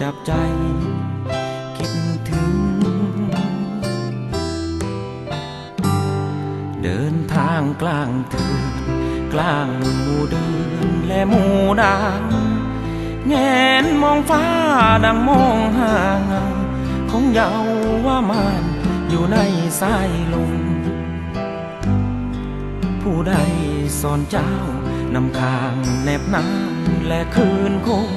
จับใจ คิดถึง เดินทางกลางเถื่อนกลางหมู่เดือนและหมู่ดาวแงนมองฟ้าดังมองหาเงาของเยาว่ามานอยู่ในสายลมผู้ใดสอนเจ้านำคางแนบน้ำและคืนคง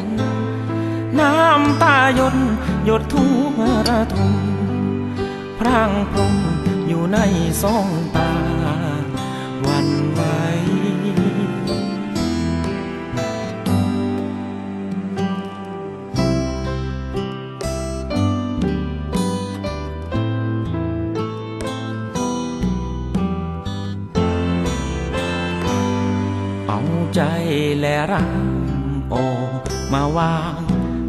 น้ำตาหยดหยดทุกระทมพรางพรมอยู่ในสองตาวันไหวเอาใจและรักออมาวาง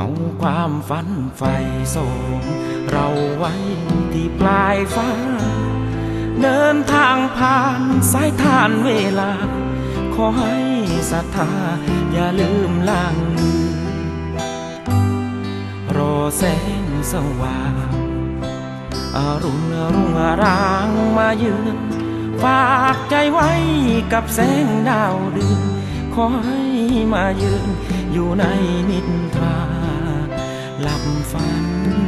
เอาความฝันไฟส่งเราไว้ที่ปลายฟ้า เดินทางผ่านสายทานเวลา ขอให้ศรัทธาอย่าลืมล่างลือรอแสงสว่างอรุณรุ่งอรางมายืนฝากใจไว้กับแสงดาวเดือนขอให้มายืนอยู่ในนิท รา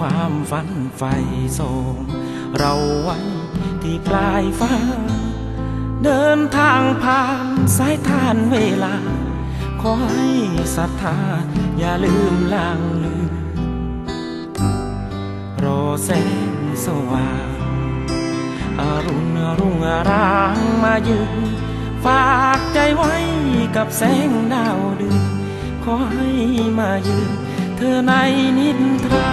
ความฝันไฟส่งเราไว้ที่ปลายฟ้า เดินทางผ่านสายทานเวลา ขอให้ศรัทธาอย่าลืมลางลือรอแสงสว่างอรุณรุ่งรางมายืนฝากใจไว้กับแสงดาวเดือนขอให้มายืนเธอในนิทรา